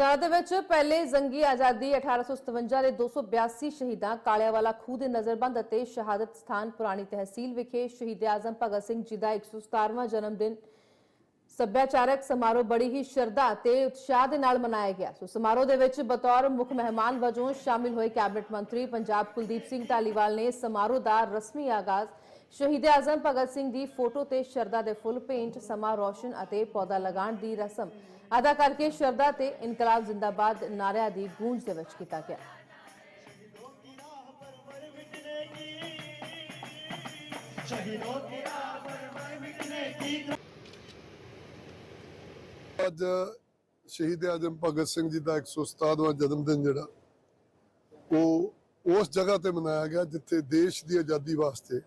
ਲੁਧਿਆਣਾ ਦੇ ਵਿੱਚ ਪਹਿਲੇ ਜੰਗੀ ਆਜ਼ਾਦੀ 1857 ਦੇ 282 ਸ਼ਹੀਦਾਂ ਕਾਲਿਆਵਾਲਾ ਖੂਹ ਦੇ ਨਜ਼ਰਬੰਦ ਅਤੇ ਸ਼ਹਾਦਤ ਸਥਾਨ ਪੁਰਾਣੀ ਤਹਿਸੀਲ ਵਿਖੇ ਸ਼ਹੀਦ ਆਜ਼ਮ ਭਗਤ ਸਿੰਘ ਜੀ ਦਾ 117ਵਾਂ ਜਨਮ ਦਿਨ ਸੱਭਿਆਚਾਰਕ ਸਮਾਰੋਹ ਬੜੀ ਹੀ ਸ਼ਰਧਾ ਤੇ ਉਤਸ਼ਾਹ ਦੇ ਨਾਲ ਮਨਾਇਆ ਗਿਆ। ਸੋ ਸਮਾਰੋਹ ਦੇ ਵਿੱਚ ਬਤੌਰ ਮੁੱਖ ਮਹਿਮਾਨ ਵਜੋਂ ਸ਼ਾਮਿਲ ਹੋਏ ਕੈਬਨਿਟ ਮੰਤਰੀ ਪੰਜਾਬ ਕੁਲਦੀਪ ਸਿੰਘ ਢਾਲੀਵਾਲ ਨੇ ਸਮਾਰੋਹ ਦਾ ਰਸਮੀ ਆਗਾਜ਼ ਸ਼ਹੀਦ ਆਜ਼ਮ ਭਗਤ ਸਿੰਘ ਦੀ ਫੋਟੋ ਤੇ ਸ਼ਰਦਾ ਦੇ ਫੁੱਲ ਪੇਂਟ ਸਮਾ ਰੋਸ਼ਨ ਅਤੇ ਪੌਦਾ ਲਗਾਉਣ ਦੀ ਰਸਮ। ਅਦਾ ਕਰਕੇ ਸ਼ਰਦਾ ਤੇ ਇਨਕਲਾਬ ਜ਼ਿੰਦਾਬਾਦ ਨਾਰਿਆਂ ਦੀ ਗੂੰਜ ਦੇ ਵਿੱਚ ਕੀਤਾ ਗਿਆ। ਅੱਜ ਸ਼ਹੀਦ ਆਜ਼ਮ ਭਗਤ ਸਿੰਘ ਜੀ ਦਾ 107ਵਾਂ ਜਨਮ ਦਿਨ ਜਿਹੜਾ, ਉਹ ਉਸ ਜਗ੍ਹਾ ਤੇ ਮਨਾਇਆ ਗਿਆ ਜਿੱਥੇ ਦੇਸ਼ ਦੀ ਆਜ਼ਾਦੀ ਵਾਸਤੇ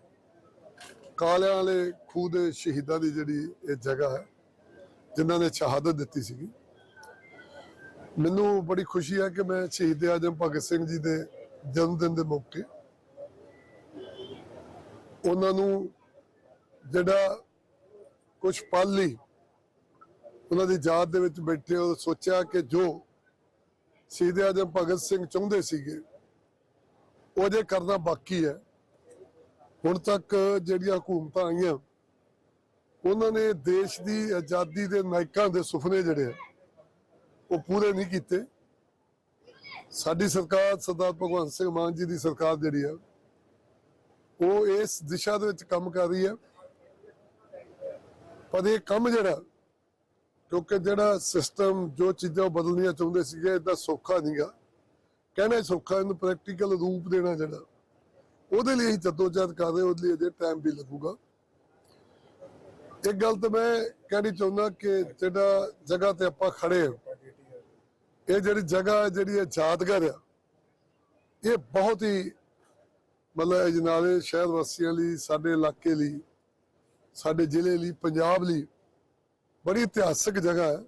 ਕਾਲਿਆਂ ਵਾਲੇ ਖੂਹ ਦੇ ਸ਼ਹੀਦਾਂ ਦੀ ਜਿਹੜੀ ਇਹ ਜਗ੍ਹਾ ਹੈ, ਜਿਨ੍ਹਾਂ ਨੇ ਸ਼ਹਾਦਤ ਦਿੱਤੀ ਸੀਗੀ। ਮੈਨੂੰ ਬੜੀ ਖੁਸ਼ੀ ਹੈ ਕਿ ਮੈਂ ਸ਼ਹੀਦ ਆਜ਼ਮ ਭਗਤ ਸਿੰਘ ਜੀ ਦੇ ਜਨਮ ਦਿਨ ਦੇ ਮੌਕੇ ਉਹਨਾਂ ਨੂੰ ਜਿਹੜਾ ਕੁਝ ਪਲ ਲਈ ਉਹਨਾਂ ਦੀ ਯਾਦ ਦੇ ਵਿੱਚ ਬੈਠੇ ਉਹ ਸੋਚਿਆ ਕਿ ਜੋ ਸ਼ਹੀਦ ਆਜ਼ਮ ਭਗਤ ਸਿੰਘ ਚਾਹੁੰਦੇ ਸੀਗੇ, ਉਹ ਜੇ ਕਰਨਾ ਬਾਕੀ ਹੈ। ਹੁਣ ਤੱਕ ਜਿਹੜੀਆਂ ਹਕੂਮਤਾਂ ਆਈਆਂ, ਉਹਨਾਂ ਨੇ ਦੇਸ਼ ਦੀ ਆਜ਼ਾਦੀ ਦੇ ਨਾਇਕਾਂ ਦੇ ਸੁਪਨੇ ਜਿਹੜੇ ਉਹ ਪੂਰੇ ਨਹੀਂ ਕੀਤੇ। ਸਾਡੀ ਸਰਕਾਰ ਸਰਦਾਰ ਭਗਵੰਤ ਸਿੰਘ ਮਾਨ ਜੀ ਦੀ ਸਰਕਾਰ ਜਿਹੜੀ ਆ, ਉਹ ਇਸ ਦਿਸ਼ਾ ਦੇ ਵਿੱਚ ਕੰਮ ਕਰ ਰਹੀ ਹੈ ਪਰ ਇਹ ਕੰਮ ਜਿਹੜਾ, ਕਿਉਂਕਿ ਜਿਹੜਾ ਸਿਸਟਮ ਜੋ ਚੀਜ਼ਾਂ ਉਹ ਬਦਲਣੀਆਂ ਚਾਹੁੰਦੇ ਸੀਗੇ ਇਦਾਂ ਸੌਖਾ ਨਹੀਂਗਾ ਕਹਿਣਾ ਹੀ ਸੌਖਾ, ਇਹਨੂੰ ਪ੍ਰੈਕਟੀਕਲ ਰੂਪ ਦੇਣਾ ਜਿਹੜਾ ਉਹਦੇ ਲਈ ਅਸੀਂ ਕਰ ਰਹੇ ਉਹਦੇ ਲਈ ਅਜੇ ਟਾਈਮ ਵੀ ਲੱਗੂਗਾ। ਇੱਕ ਗੱਲ ਤਾਂ ਮੈਂ ਕਹਿਣੀ ਚਾਹੁੰਦਾ ਕਿ ਜਿਹੜਾ ਜਗ੍ਹਾ ਤੇ ਆਪਾਂ ਖੜੇ ਹਾਂ, ਇਹ ਜਿਹੜੀ ਜਗ੍ਹਾ ਜਿਹੜੀ ਇਹ ਯਾਦਗਾਰ ਆ, ਇਹ ਬਹੁਤ ਹੀ ਮਤਲਬ ਅਜਨਾਲੇ ਸ਼ਹਿਰ ਵਾਸੀਆਂ ਲਈ, ਸਾਡੇ ਇਲਾਕੇ ਲਈ, ਸਾਡੇ ਜ਼ਿਲ੍ਹੇ ਲਈ, ਪੰਜਾਬ ਲਈ ਬੜੀ ਇਤਿਹਾਸਕ ਜਗ੍ਹਾ ਹੈ।